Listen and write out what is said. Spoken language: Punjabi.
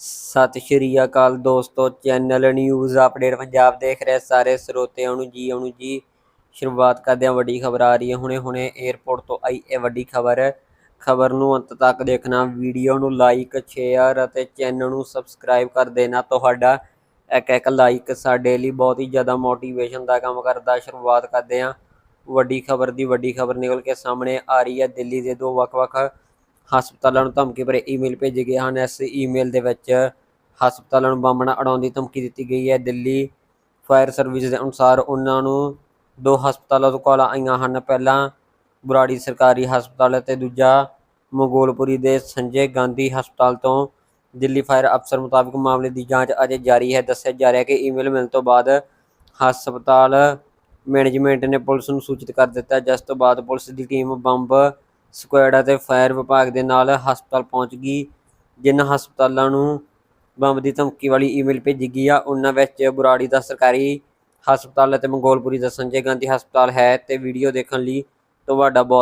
ਸਤਿ ਸ਼੍ਰੀ ਅਕਾਲ ਦੋਸਤੋ ਚੈਨਲ ਨਿਊਜ਼ ਅਪਡੇਟ ਪੰਜਾਬ ਦੇਖ ਰਹੇ ਸਾਰੇ ਸਰੋਤਿਆਂ ਨੂੰ ਜੀ ਆਉਣ ਜੀ। ਸ਼ੁਰੂਆਤ ਕਰਦੇ ਹਾਂ ਵੱਡੀ ਖਬਰ ਆ ਰਹੀ ਹੈ। ਹੁਣੇ ਹੁਣੇ 에ਅਰਪੋਰਟ ਤੋਂ ਆਈ ਇਹ ਵੱਡੀ ਖਬਰ। ਖਬਰ ਨੂੰ ਅੰਤ ਤੱਕ ਦੇਖਣਾ ਵੀਡੀਓ ਨੂੰ ਲਾਈਕ ਸ਼ੇਅਰ ਅਤੇ ਚੈਨਲ ਨੂੰ ਸਬਸਕ੍ਰਾਈਬ ਕਰ ਦੇਣਾ ਤੁਹਾਡਾ। ਇੱਕ ਇੱਕ ਲਾਈਕ ਸਾਡੇ ਲਈ ਬਹੁਤ ਹੀ ਜ਼ਿਆਦਾ ਮੋਟੀਵੇਸ਼ਨ ਦਾ ਕੰਮ ਕਰਦਾ। ਸ਼ੁਰੂਆਤ ਕਰਦੇ ਹਾਂ। ਵੱਡੀ ਖਬਰ ਦੀ ਵੱਡੀ ਖਬਰ ਨਿਕਲ ਕੇ ਸਾਹਮਣੇ ਆ ਰਹੀ ਹੈ। ਦਿੱਲੀ ਦੇ ਦੋ ਵੱਖ-ਵੱਖ ਹਸਪਤਾਲਾਂ ਨੂੰ ਧਮਕੀ ਭਰੇ ਈਮੇਲ ਭੇਜੇ ਗਏ ਹਨ। ਇਸ ਈਮੇਲ ਦੇ ਵਿੱਚ ਹਸਪਤਾਲਾਂ ਨੂੰ ਬੰਬ ਨਾਲ ਉਡਾਉਣ ਦੀ ਧਮਕੀ ਦਿੱਤੀ ਗਈ ਹੈ। ਦਿੱਲੀ ਫਾਇਰ ਸਰਵਿਸ ਦੇ ਅਨੁਸਾਰ ਉਹਨਾਂ ਨੂੰ ਦੋ ਹਸਪਤਾਲਾਂ ਤੋਂ ਕਾਲਾਂ ਆਈਆਂ ਹਨ। ਪਹਿਲਾਂ ਬੁਰਾੜੀ ਸਰਕਾਰੀ ਹਸਪਤਾਲ ਅਤੇ ਦੂਜਾ ਮੰਗੋਲਪੁਰੀ ਦੇ ਸੰਜੇ ਗਾਂਧੀ ਹਸਪਤਾਲ ਤੋਂ ਦਿੱਲੀ ਫਾਇਰ ਅਫਸਰ ਮੁਤਾਬਕ ਮਾਮਲੇ ਦੀ ਜਾਂਚ ਅਜੇ ਜਾਰੀ ਹੈ। ਦੱਸਿਆ ਜਾ ਰਿਹਾ ਕਿ ਈਮੇਲ ਮਿਲਣ ਤੋਂ ਬਾਅਦ ਹਸਪਤਾਲ ਮੈਨੇਜਮੈਂਟ ਨੇ ਪੁਲਿਸ ਨੂੰ ਸੂਚਿਤ ਕਰ ਦਿੱਤਾ। ਜਿਸ ਤੋਂ ਬਾਅਦ ਪੁਲਿਸ ਦੀ ਟੀਮ ਬੰਬ ਸਕੁਐਡ ਅਤੇ ਫਾਇਰ ਵਿਭਾਗ ਦੇ ਨਾਲ ਹਸਪਤਾਲ ਪਹੁੰਚ ਗਈ। ਜਿਨ੍ਹਾਂ ਹਸਪਤਾਲਾਂ ਨੂੰ ਬੰਬ ਦੀ ਧਮਕੀ ਵਾਲੀ ਈਮੇਲ ਭੇਜੀ ਗਈ ਆ, ਉਹਨਾਂ ਵਿੱਚ ਬੁਰਾੜੀ ਦਾ ਸਰਕਾਰੀ ਹਸਪਤਾਲ ਅਤੇ ਮੰਗੋਲਪੁਰੀ ਦਾ ਸੰਜੇ ਗਾਂਧੀ ਹਸਪਤਾਲ ਹੈ ਤੇ ਵੀਡੀਓ ਦੇਖਣ ਲਈ ਤੁਹਾਡਾ ਬਹੁਤ